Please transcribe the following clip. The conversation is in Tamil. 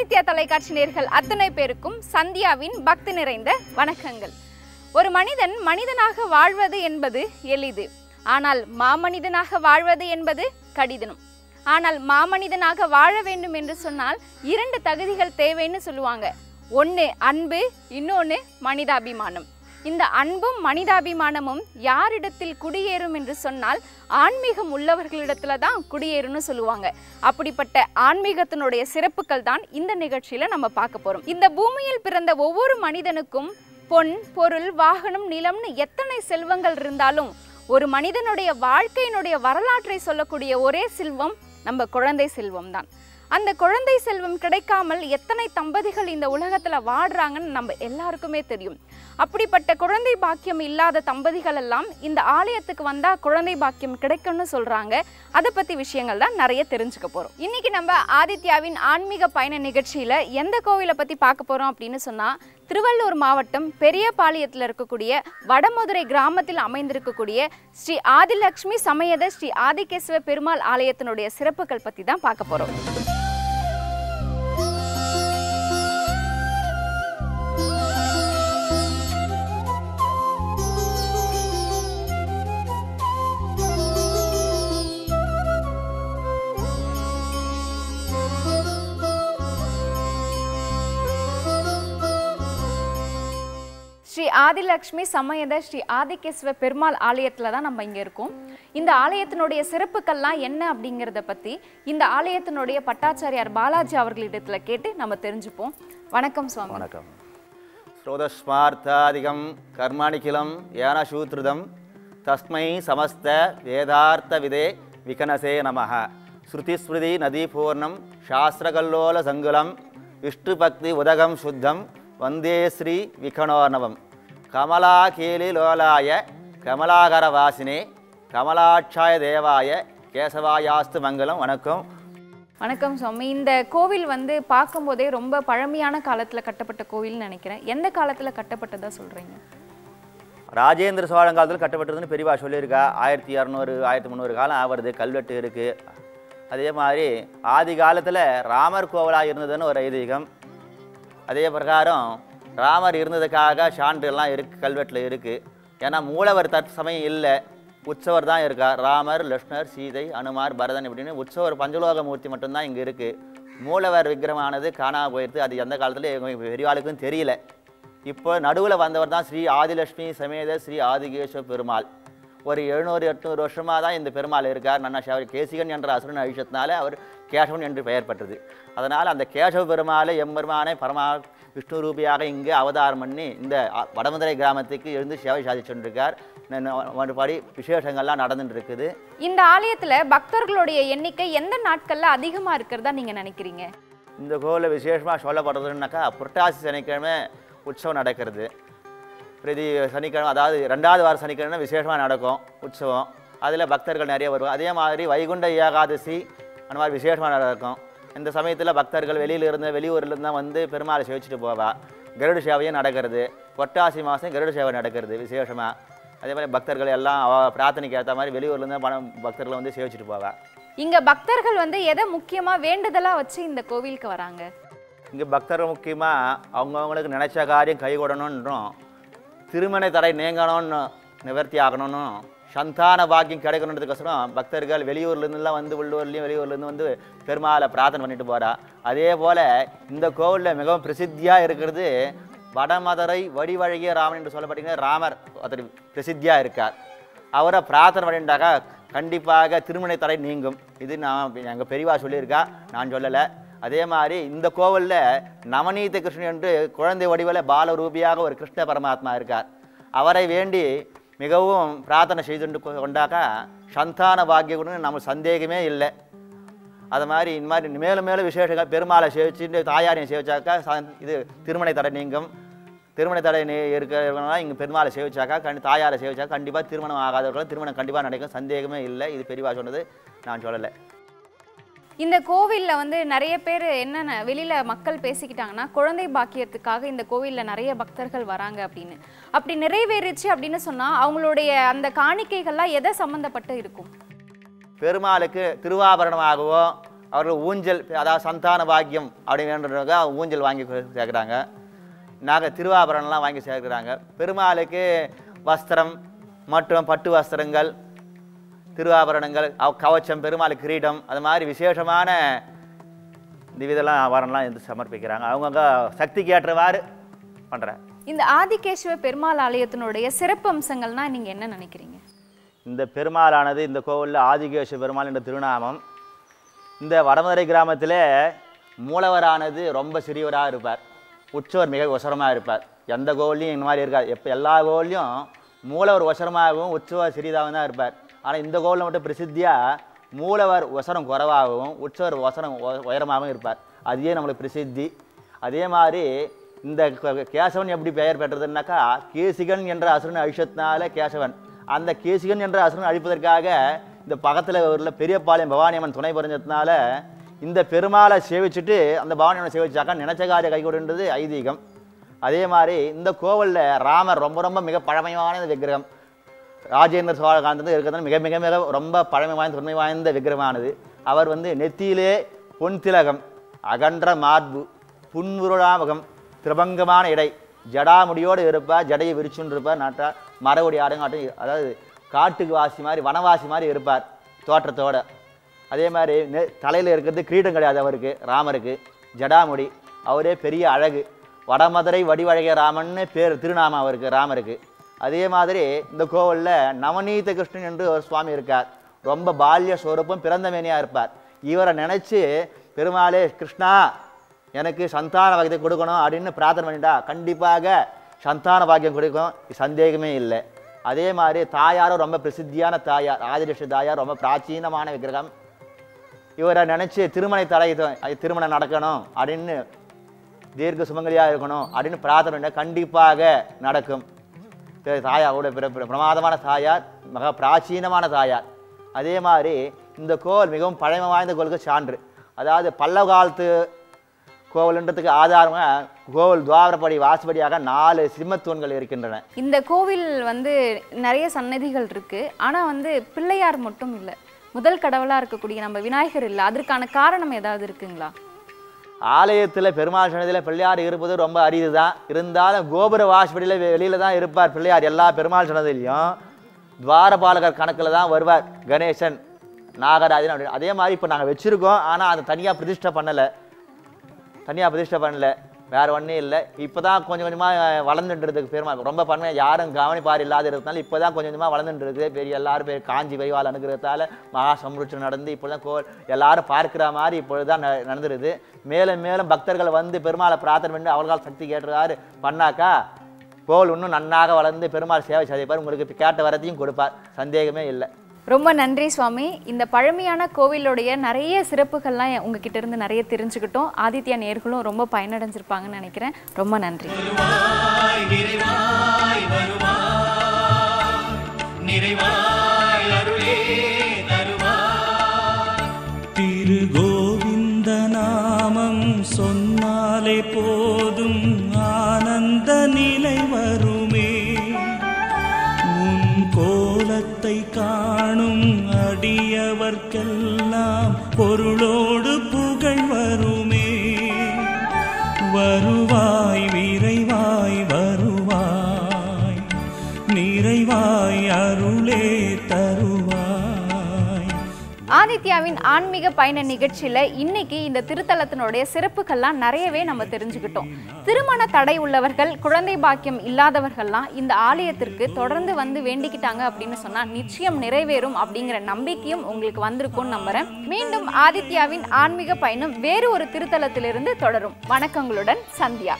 ஆதித்யா தொலைக்காட்சி நேர்கள் அத்தனை பேருக்கும் சந்தியாவின் பக்தி நிறைந்த வணக்கங்கள். ஒரு மனிதன் மனிதனாக வாழ்வது என்பது எளிது. ஆனால் மாமனிதனாக வாழ்வது என்பது கடிதனும் ஆனால் மாமனிதனாக வாழ வேண்டும் என்று சொன்னால் இரண்டு தகுதிகள் தேவைன்னு சொல்லுவாங்க. ஒன்று அன்பு இன்னொன்று மனிதாபிமானம். இந்த அன்பும் மனிதாபிமானமும் யாரிடத்தில் குடியேறும் என்று சொன்னால் ஆன்மீகம் உள்ளவர்களிடத்துல தான் குடியேறும்னு சொல்லுவாங்க. அப்படிப்பட்ட ஆன்மீகத்தினுடைய சிறப்புகள் தான் இந்த நிகழ்ச்சியில நம்ம பார்க்க போறோம். இந்த பூமியில் பிறந்த ஒவ்வொரு மனிதனுக்கும் பொன் பொருள் வாகனம் நிலம்னு எத்தனை செல்வங்கள் இருந்தாலும் ஒரு மனிதனுடைய வாழ்க்கையினுடைய வரலாற்றை சொல்லக்கூடிய ஒரே செல்வம் நம்ம குழந்தை செல்வம் தான் அந்த குழந்தை செல்வம் கிடைக்காமல் எத்தனை தம்பதிகள் இந்த உலகத்தில் வாடுறாங்கன்னு நம்ம எல்லாருக்குமே தெரியும். அப்படிப்பட்ட குழந்தை பாக்கியம் இல்லாத தம்பதிகள் எல்லாம் இந்த ஆலயத்துக்கு வந்தால் குழந்தை பாக்கியம் கிடைக்கும்னு சொல்கிறாங்க அதை பற்றி விஷயங்கள் தான் நிறைய தெரிஞ்சுக்க போகிறோம் இன்றைக்கி நம்ம ஆதித்யாவின் ஆன்மீக பயண நிகழ்ச்சியில் எந்த கோவிலை பற்றி பார்க்க போகிறோம் அப்படின்னு சொன்னால் திருவள்ளூர் மாவட்டம் பெரியபாளையத்தில் இருக்கக்கூடிய வடமதுரை கிராமத்தில் அமைந்திருக்கக்கூடிய ஸ்ரீ ஆதிலக்ஷ்மி சமயத ஸ்ரீ ஆதிகேசவ பெருமாள் ஆலயத்தினுடைய சிறப்புகள் பற்றி தான் பார்க்க போகிறோம் ஆதிலக்ஷ்மி சமயத ஸ்ரீ ஆதிகேஸ்வர பெருமாள் ஆலயத்தில் தான் நம்ம இங்கே இருக்கோம். இந்த ஆலயத்தினுடைய சிறப்புக்கள்லாம் என்ன அப்படிங்கிறத பற்றி இந்த ஆலயத்தினுடைய பட்டாச்சாரியார் பாலாஜி அவர்களிடத்தில் கேட்டு நம்ம தெரிஞ்சுப்போம். வணக்கம் சுவாமி. வணக்கம். ஸ்ரோதஸ்மார்த்தாதிகம் கர்மாணிக்கிலம் ஏனசூத்ருதம் தஸ்மை சமஸ்த வேதார்த்த விதே விகனசே நமக ஸ்ருதிஸ்மிருதி நதிபூர்ணம் சாஸ்திரகல்லோல சங்குலம் விஷ்ணு பக்தி உதகம் சுத்தம் வந்தே ஸ்ரீ விகனோர்ணவம் கமலா லோலாய கமலாகர வாசினே கமலாட்சாய தேவாய கேசவாயாஸ்து மங்கலம் வணக்கம். வணக்கம் சுவாமி. இந்த கோவில் வந்து பார்க்கும்போதே ரொம்ப பழமையான காலத்தில் கட்டப்பட்ட கோவில்னு நினைக்கிறேன். எந்த காலத்தில் கட்டப்பட்டதா சொல்கிறீங்க ராஜேந்திர சோழன் காலத்தில் கட்டப்பட்டதுன்னு பெரியவா சொல்லியிருக்கா. ஆயிரத்தி இரநூறு ஆயிரத்தி முந்நூறு காலம் ஆவறது கல்வெட்டு இருக்குது அதே மாதிரி ஆதி காலத்தில் ராமர் கோவிலாக இருந்ததுன்னு ஒரு ஐதீகம். அதே பிரகாரம் ராமர் இருந்ததுக்காக சான்று எல்லாம் இருக்கு கல்வெட்டில் இருக்குது ஏன்னா மூலவர் தற்சமயம் இல்லை. உற்சவர் தான் இருக்கார். ராமர் லக்ஷ்மணர் சீதை அனுமார் பரதன் இப்படின்னு உற்சவர் பஞ்சலோக மூர்த்தி மட்டும்தான் இங்கே இருக்குது மூலவர் விக்கிரமானது காணாம போயிடுது அது எந்த காலத்தில் எங்க பெரியவாளுக்கும் தெரியல. இப்போ நடுவில் வந்தவர் தான் ஸ்ரீ ஆதிலட்சுமி சமேத ஸ்ரீ ஆதிகேஸ்வர பெருமாள். ஒரு எழுநூறு எட்நூறு வருஷமாக தான் இந்த பெருமாள் இருக்கார். நன்னா அவர் கேசிகன் என்ற அசுரன் அழிச்சதுனால அவர் கேசவன் என்று பெயர் பெற்றது. அதனால் அந்த கேசவ பெருமாளை எம்பெருமானை பரமா விஷ்ணு ரூபியாக இங்கே அவதாரம் பண்ணி இந்த வடமதுரை கிராமத்துக்கு எழுந்து சேவை சாதிச்சுருக்கார். மறுபடி விசேஷங்கள்லாம் நடந்துட்டு இருக்குது இந்த ஆலயத்தில் பக்தர்களுடைய எண்ணிக்கை எந்த நாட்களில் அதிகமாக இருக்கிறதா நீங்கள் நினைக்கிறீங்க? இந்த கோவிலில் விசேஷமாக சொல்லப்படுறதுன்னாக்கா புரட்டாசி சனிக்கிழமை உற்சவம் நடக்கிறது. பிரதி சனிக்கிழமை அதாவது ரெண்டாவது வார சனிக்கிழமை விசேஷமாக நடக்கும் உற்சவம். அதில் பக்தர்கள் நிறைய வருவாங்க. அதே மாதிரி வைகுண்ட ஏகாதசி அந்த மாதிரி விசேஷமாக நடக்கும். இந்த சமயத்தில் பக்தர்கள் வெளியில இருந்து வெளியூர்ல இருந்து தான் வந்து பெருமாளை சேவிச்சுட்டு போவா. கருட சேவையும் நடக்கிறது. பொட்டாசி மாதம் கருட சேவை நடக்கிறது விசேஷமாக அதே மாதிரி பக்தர்கள் எல்லாம் பிரார்த்தனைக்கு ஏற்ற மாதிரி வெளியூர்லேருந்து பணம் பக்தர்களை வந்து சேவிச்சுட்டு போவா. இங்க பக்தர்கள் வந்து எதை முக்கியமா வேண்டுதலா வச்சு இந்த கோவிலுக்கு வராங்க? இங்கே பக்தர்கள் முக்கியமாக அவங்கவுங்களுக்கு நினைச்ச காரியம் கைகூடணுன்றோம் திருமண தடை நீங்கணும்னு நிவர்த்தி ஆகணும்னு சந்தான பாக்கியம் கிடைக்கணுன்றதுக்கோசரம் பக்தர்கள் வெளியூர்லேருந்துலாம் வந்து உள்ளூர்லேயும் வெளியூர்லேருந்து வந்து பெருமாளை பிரார்த்தனை பண்ணிட்டு போகிறா அதே போல் இந்த கோவிலில் மிகவும் பிரசித்தியாக இருக்கிறது வடமதுரை வடிவழகிய ராமன் என்று சொல்லப்பட்டீங்கன்னா ராமர் ஒருத்தர் பிரசித்தியாக இருக்கார். அவரை பிரார்த்தனை பண்ணிட்டாக்கா கண்டிப்பாக திருமண தடை நீங்கும். இது நான் எங்கள் பெரியவா சொல்லியிருக்கா. நான் சொல்லலை. அதே மாதிரி இந்த கோவிலில் நவநீத கிருஷ்ணன் என்று குழந்தை வடிவில் பால ரூபியாக ஒரு கிருஷ்ண பரமாத்மா இருக்கார். அவரை வேண்டி மிகவும் பிரார்த்தனை செய்துண்டு கொண்டாக்கா சந்தான பாக்கியகுடன் நம்ம சந்தேகமே இல்லை. அது மாதிரி இந்த மாதிரி மேலும் மேலும் விசேஷங்கள் பெருமாளை சேவிச்சுட்டு தாயாரையும் சேவிச்சாக்கா இது திருமண தடை நீங்கும். திருமண தடை நீ இங்கே பெருமாளை சேவிச்சாக்கா கண்டி தாயாரை சேவிச்சாக்கா கண்டிப்பாக திருமணம் ஆகாதவர்களும் திருமணம் கண்டிப்பாக நடக்கும். சந்தேகமே இல்லை. இது பெரியவா சொன்னது நான் சொல்லலை. இந்த கோவிலில் வந்து நிறைய பேர் என்னென்ன வெளியில் மக்கள் பேசிக்கிட்டாங்கன்னா குழந்தை பாக்கியத்துக்காக இந்த கோவிலில் நிறைய பக்தர்கள் வராங்க அப்படின்னு. அப்படி நிறைவேறுச்சு அப்படின்னு சொன்னால் அவங்களுடைய அந்த காணிக்கைகள்லாம் எதை சம்மந்தப்பட்டு இருக்கும்? பெருமாளுக்கு திருவாபரணமாகவோ அவர்கள் ஊஞ்சல் அதாவது சந்தான பாக்கியம் அப்படின்றதுக்காக ஊஞ்சல் வாங்கி சேர்க்குறாங்க. நாங்கள் திருவாபரணம்லாம் வாங்கி சேர்க்குறாங்க. பெருமாளுக்கு வஸ்திரம் மற்றும் பட்டு வஸ்திரங்கள் திருவாபரணங்கள் அவ கவச்சம் பெருமாள் கிரீடம் அது மாதிரி விசேஷமான இந்த இதெல்லாம் ஆபரணம்லாம் எடுத்து சமர்ப்பிக்கிறாங்க. அவங்கவுங்க சக்திக்கு ஏற்றவாறு பண்ணுறேன் இந்த ஆதிகேஸ்வர பெருமாள் ஆலயத்தினுடைய சிறப்பு அம்சங்கள்னா நீங்க என்ன நினைக்கிறீங்க? இந்த பெருமாளானது இந்த கோவிலில் ஆதிகேஷ பெருமாள் என்ற திருநாமம் இந்த வடமதுரை கிராமத்தில் மூலவரானது ரொம்ப சிறியவராக இருப்பார். உற்சவர் மிக உசரமாக இருப்பார். எந்த கோவில்லையும் இந்த மாதிரி இருக்காது. எப்போ எல்லா கோவில்லையும் மூலவர் உசரமாகவும் உற்சவர் சிறியதாகவும் தான் இருப்பார். ஆனால் இந்த கோவிலில் மட்டும் பிரசித்தியாக மூலவர் ஒசரம் குறைவாகவும் உற்சவர் உசரம் உயரமாகவும் இருப்பார். அதுவே நம்மளுக்கு பிரசித்தி. அதே மாதிரி இந்த கேசவன் எப்படி பெயர் பெற்றதுன்னாக்கா கேசிகன் என்ற அசுரன் அழிச்சத்தினால கேசவன். அந்த கேசிகன் என்ற அசுரன் அழிப்பதற்காக இந்த பக்கத்தில் உள்ள பெரியபாளையம் பவானியம்மன் துணை புரிஞ்சதுனால இந்த பெருமாளை சேவிச்சுட்டு அந்த பவானியம்மனை சேவிச்சாக்கா நினைச்ச காரிய கைகூடுன்றது ஐதீகம். அதே மாதிரி இந்த கோவிலில் ராமர் ரொம்ப ரொம்ப மிக பழமையான விக்கிரகம். ராஜேந்திர சோழ காலத்துல இருக்கிறது மிக மிக மிக ரொம்ப பழமை வாய்ந்த தொன்மை வாய்ந்த விக்கிரமானது அவர் வந்து நெத்தியிலே பொன் திலகம் அகன்ற மார்பு புன்முருளாமகம் திரபங்கமான இடை ஜடாமுடியோடு இருப்பார் ஜடையை விரிச்சுன்னு இருப்பார் நாட்டா மரவுடி ஆடுங்காட்டும் அதாவது காட்டுக்கு வாசி மாதிரி வனவாசி மாதிரி இருப்பார் தோற்றத்தோட. அதே மாதிரி நெ தலையில் இருக்கிறது கிரீடம் கிடையாது அவருக்கு ராமருக்கு. ஜடாமுடி அவரே பெரிய அழகு. வடமதுரை வடிவழகிய ராமன்னு பேர் திருநாமம் அவருக்கு ராமருக்கு. அதே மாதிரி இந்த கோவிலில் நவநீத கிருஷ்ணன் என்று ஒரு சுவாமி இருக்கார். ரொம்ப பால்ய ஸ்வரூபம் பிறந்தமேனியாக இருப்பார். இவரை நினச்சி பெருமாளே கிருஷ்ணா எனக்கு சந்தான பாக்கியத்தை கொடுக்கணும் அப்படின்னு பிரார்த்தனை பண்ணிட்டா கண்டிப்பாக சந்தான பாக்கியம் கொடுக்கும். சந்தேகமே இல்லை. அதே மாதிரி தாயாரும் ரொம்ப பிரசித்தியான தாயார் ஆதிலட்சுமி தாயார் ரொம்ப பிராச்சீனமான விக்கிரகம். இவரை நினச்சி திருமண தடை இது- திருமணம் நடக்கணும் அப்படின்னு தீர்க்க சுமங்கலியாக இருக்கணும் அப்படின்னு பிரார்த்தனை கண்டிப்பாக நடக்கும். சாயாவோட தாயாரோட பிற- பிரமாதமான சாயார் மிக பிராச்சீனமான சாயார். அதே மாதிரி இந்த கோவில் மிகவும் பழமை வாய்ந்த கோவிலுக்கு சான்று. அதாவது பல்லவ காலத்து கோவில்ன்றதுக்கு ஆதாரமாக கோவில் துவாரப்படி வாசப்படியாக நாலு சிம்மத்தூண்கள் இருக்கின்றன. இந்த கோவில் வந்து நிறைய சன்னதிகள் இருக்குது ஆனால் வந்து பிள்ளையார் மட்டும் இல்லை. முதல் கடவுளாக இருக்கக்கூடிய நம்ம விநாயகர் இல்லை. அதற்கான காரணம் ஏதாவது இருக்குங்களா? ஆலயத்தில் பெருமாள் சன்னதியில் பிள்ளையார் இருப்பது ரொம்ப அரிது தான் இருந்தாலும் கோபுர வாசப்படியில் வெளியில் தான் இருப்பார் பிள்ளையார் எல்லா பெருமாள் சன்னதிலையும் துவாரபாலகர் கணக்கில் தான் வருவார் கணேசன் நாகராஜன் அப்படின்னு. அதே மாதிரி இப்போ நாங்கள் வச்சுருக்கோம் ஆனால் அதை தனியாக பிரதிஷ்டை பண்ணலை. தனியாக பிரதிஷ்டை பண்ணலை. வேறு ஒன்றும் இல்லை. இப்போ தான் கொஞ்சம் கொஞ்சமாக வளர்ந்துட்டுருக்கு பெருமாள். ரொம்ப பன்மையாக யாரும் கவனிப்பார் இல்லாத இருக்கிறதுனால இப்போ தான் கொஞ்சம் கொஞ்சமாக வளர்ந்துட்டு இருக்குது பெரிய எல்லாரும் பேர் காஞ்சி வைவால் அனுகிறதால மகா சம்ருட்சம் நடந்து இப்போ தான் கோ எல்லாரும் பார்க்குற மாதிரி இப்பொழுது தான் ந- நடந்துருது. மேலும் மேலும் பக்தர்கள் வந்து பெருமாளை பிரார்த்தனை பண்ணி அவர்களால் சக்தி கேட்டுறாரு பண்ணாக்கா கோவில் இன்னும் நன்னாக வளர்ந்து பெருமாள் சேவை செய்திருப்பார் உங்களுக்கு கேட்ட வரத்தையும் கொடுப்பார். சந்தேகமே இல்லை. ரொம்ப நன்றி சுவாமி. இந்த பழமையான கோவிலுடைய நிறைய சிறப்புகள்லாம் உங்ககிட்ட இருந்து நிறைய தெரிஞ்சுக்கிட்டோம். ஆதித்யா நேர்களும் ரொம்ப பயனடைஞ்சிருப்பாங்கன்னு நினைக்கிறேன். ரொம்ப நன்றி. வருவாய் நிறைவாய் வருவாய். நிறைவாய் அருளே தருவாய். திரு கோவிந்த நாமம் சொன்னாலே போதும். ஆனந்த நிலை வருமே. அடியவர்க்கெல்லாம் பொருளோடு புகழ் வருமே. வருவாய் விரைவாய் வருவாய். நிறைவாய் அருளே. ஆதித்யாவின் ஆன்மீக பயண நிகழ்ச்சியில் இன்னைக்கு இந்த திருத்தலத்தினுடைய சிறப்புகள்லாம் நிறையவே நம்ம தெரிஞ்சுக்கிட்டோம். திருமண தடை உள்ளவர்கள் குழந்தை பாக்கியம் இல்லாதவர்கள்லாம் இந்த ஆலயத்திற்கு தொடர்ந்து வந்து வேண்டிக்கிட்டாங்க அப்படின்னு சொன்னால் நிச்சயம் நிறைவேறும் அப்படிங்கிற நம்பிக்கையும் உங்களுக்கு வந்திருக்கும்னு நம்புறேன். மீண்டும் ஆதித்யாவின் ஆன்மீக பயணம் வேறு ஒரு திருத்தலத்திலிருந்து தொடரும். வணக்கங்களுடன் சந்தியா.